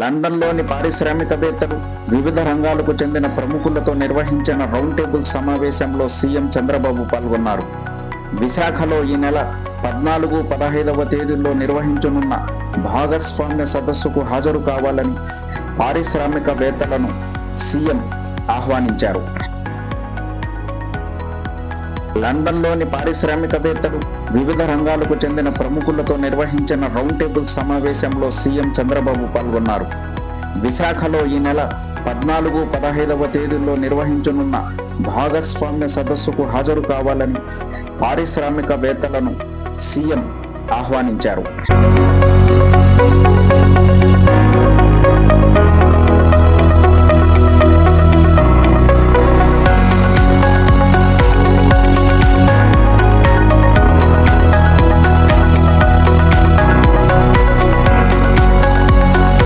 లండన్లోని పారిశ్రామికవేత్తలు వివిధ రంగాలకు చెందిన ప్రముఖులతో నిర్వహించిన రౌండ్ టేబుల్ సమావేశంలో సీఎం చంద్రబాబు పాల్గొన్నారు. విశాఖలో ఈ నెల పద్నాలుగు పదహైదవ తేదీల్లో నిర్వహించనున్న భాగస్వామ్య సదస్సుకు హాజరు కావాలని పారిశ్రామికవేత్తలను సీఎం ఆహ్వానించారు. లండన్లోని పారిశ్రామికవేత్తలు వివిధ రంగాలకు చెందిన ప్రముఖులతో నిర్వహించిన రౌండ్ టేబుల్ సమావేశంలో సీఎం చంద్రబాబు పాల్గొన్నారు. విశాఖలో ఈ నెల పద్నాలుగు పదహైదవ తేదీల్లో నిర్వహించనున్న భాగస్వామ్య సదస్సుకు హాజరు కావాలని పారిశ్రామికవేత్తలను సీఎం ఆహ్వానించారు.